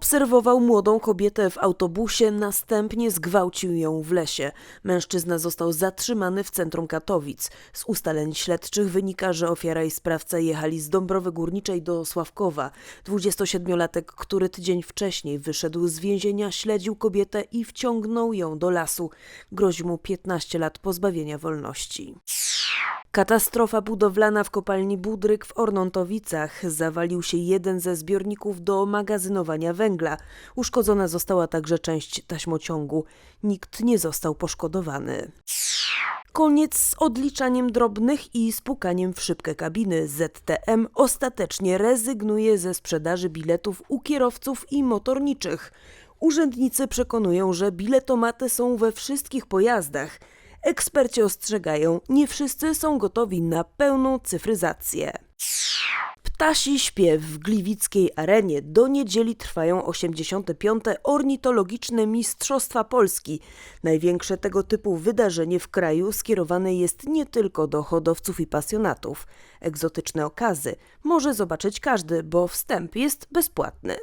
Obserwował młodą kobietę w autobusie, następnie zgwałcił ją w lesie. Mężczyzna został zatrzymany w centrum Katowic. Z ustaleń śledczych wynika, że ofiara i sprawca jechali z Dąbrowy Górniczej do Sławkowa. 27-latek, który tydzień wcześniej wyszedł z więzienia, śledził kobietę i wciągnął ją do lasu. Grozi mu 15 lat pozbawienia wolności. Katastrofa budowlana w kopalni Budryk w Ornontowicach. Zawalił się jeden ze zbiorników do magazynowania węgla. Uszkodzona została także część taśmociągu. Nikt nie został poszkodowany. Koniec z odliczaniem drobnych i spukaniem w szybkę kabiny. ZTM ostatecznie rezygnuje ze sprzedaży biletów u kierowców i motorniczych. Urzędnicy przekonują, że biletomaty są we wszystkich pojazdach. Eksperci ostrzegają, nie wszyscy są gotowi na pełną cyfryzację. Ptasi śpiew w Gliwickiej Arenie. Do niedzieli trwają 85. Ornitologiczne Mistrzostwa Polski. Największe tego typu wydarzenie w kraju skierowane jest nie tylko do hodowców i pasjonatów. Egzotyczne okazy może zobaczyć każdy, bo wstęp jest bezpłatny.